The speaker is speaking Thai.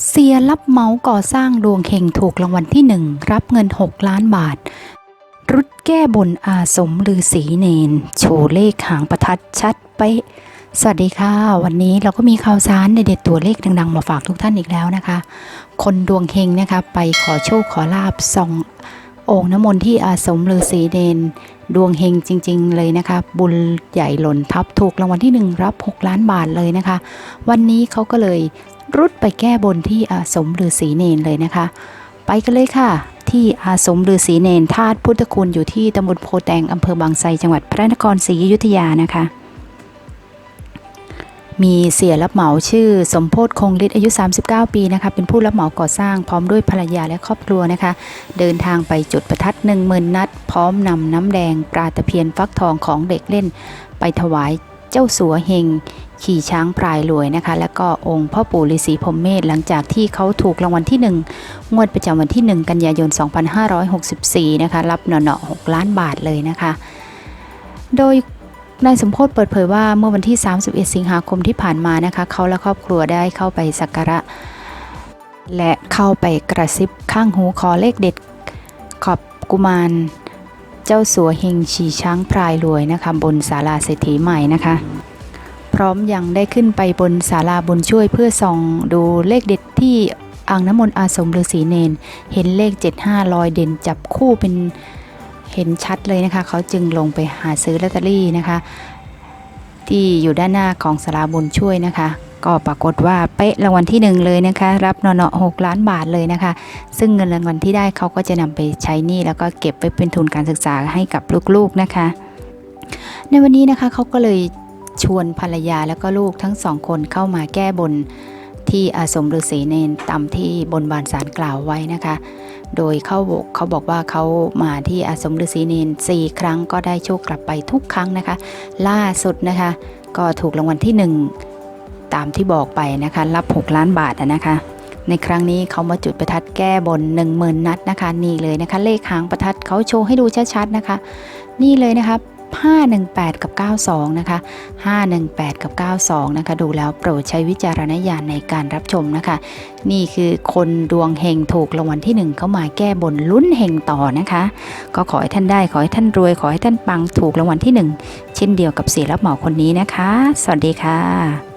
เสียรับเมาก่อสร้างดวงเฮงถูกรางวัลที่หนึ่งรับเงิน 6 ล้านบาท รุดแก้บนอาสมลือสีเนน โชว์เลขหางประทัดชัดไป สวัสดีค่ะ วันนี้เราก็มีข่าวสารเด็ดตัวเลขดังๆ มาฝากทุกท่านอีกแล้วนะคะ คนดวงเฮงนะคะไปขอโชคขอลาบส่องโอ่งน้ำมนต์ที่อาสมลือสีเนนดวงเฮงจริง ๆ เลยนะคะ บุญใหญ่หล่นทับถูกรางวัลที่หนึ่งรับ 6 ล้านบาทเลยนะคะ วันนี้เขาก็เลย รุดไปแก้บนที่อาสมฤาษีเนนเลยนะคะ ไปกันเลยค่ะ ที่อาสมฤาษีเนนธาตุพุทธคุณอยู่ที่ตำบลโพแตงอำเภอบางไทรจังหวัดพระนครศรีอยุธยานะคะ มีเสียรับเหมาชื่อสมโพธคงฤทธิ์อายุ 39 ปีนะคะ เป็นผู้รับเหมาก่อสร้างพร้อมด้วยภรรยาและครอบครัวนะคะ เดินทางไปจุดประทัด10,000นัด พร้อมนำน้ำแดงปลาตะเพียนฟักทองของเด็กเล่นไปถวาย เจ้าสัวเฮงขี่ช้างพลายรวยนะคะ แล้วก็องค์พ่อปู่ฤาษีพรมเมธหลังจากที่เขาถูกรางวัลที่ 1 งวดประจำวันที่ 1 กันยายน 2564 นะคะ รับเนาะๆ6ล้านบาทเลยนะคะ โดยนายสมโพศเปิดเผยว่าเมื่อวันที่ 31 สิงหาคมที่ผ่านมานะคะเขาและครอบครัวได้เข้าไปสักการะ และเข้าไปกระซิบข้างหูขอเลขเด็ดขอบกุมาร เจ้าสัวเฮงชีช้างพลายรวยนะคะบนศาลาเศรษฐีใหม่นะคะ พร้อมยังได้ขึ้นไปบนศาลาบนช่วยเพื่อส่องดูเลขเด็ดที่อ่างน้ำมนต์อาสมฤาษีเนน เห็นเลข 75ลอยเด่นจับคู่เป็นเห็นชัดเลยนะคะ เขาจึงลงไปหาซื้อลอตเตอรี่นะคะ ที่อยู่ด้านหน้าของศาลาบนช่วยนะคะ ก็ปรากฏว่าเป๊ะรางวัลที่หนึ่งเลยนะคะ รับเนาะๆหกล้านบาทเลยนะคะ ซึ่งเงินรางวัลที่ได้เขาก็จะนำไปใช้หนี้แล้วก็เก็บไว้เป็นทุนการศึกษาให้กับลูกๆนะคะ ในวันนี้นะคะเขาก็เลยชวนภรรยาแล้วก็ลูกทั้งสองคนเข้ามาแก้บนที่อาสมฤาษีเนนตามที่บนบานสารกล่าวไว้นะคะ โดยเขาบอกเขาบอกว่าเขามาที่อาสมฤาษีเนนสี่ครั้งก็ได้โชคกลับไปทุกครั้งนะคะ ล่าสุดนะคะ ก็ถูกรางวัลที่หนึ่ง ตามที่บอกไปนะคะ รับ 6 ล้านบาทนะคะ ในครั้งนี้เขามาจุดประทัดแก้บน 10,000 นัดนะคะ นี่เลยนะคะ เลขหางประทัดเขาโชว์ให้ดูชัดๆนะคะ นี่เลยนะคะ518 กับ 92 นะคะ 518 กับ 92 นะคะ ดูแล้วโปรดใช้วิจารณญาณในการรับชมนะคะ นี่คือคนดวงเฮงถูกรางวัลที่ 1 เข้ามาแก้บนลุ้นเฮงต่อนะคะ ก็ขอให้ท่านได้ ขอให้ท่านรวย ขอให้ท่านปังถูกรางวัลที่ 1 เช่นเดียวกับเสียรับเหมาคนนี้นะคะ สวัสดีค่ะ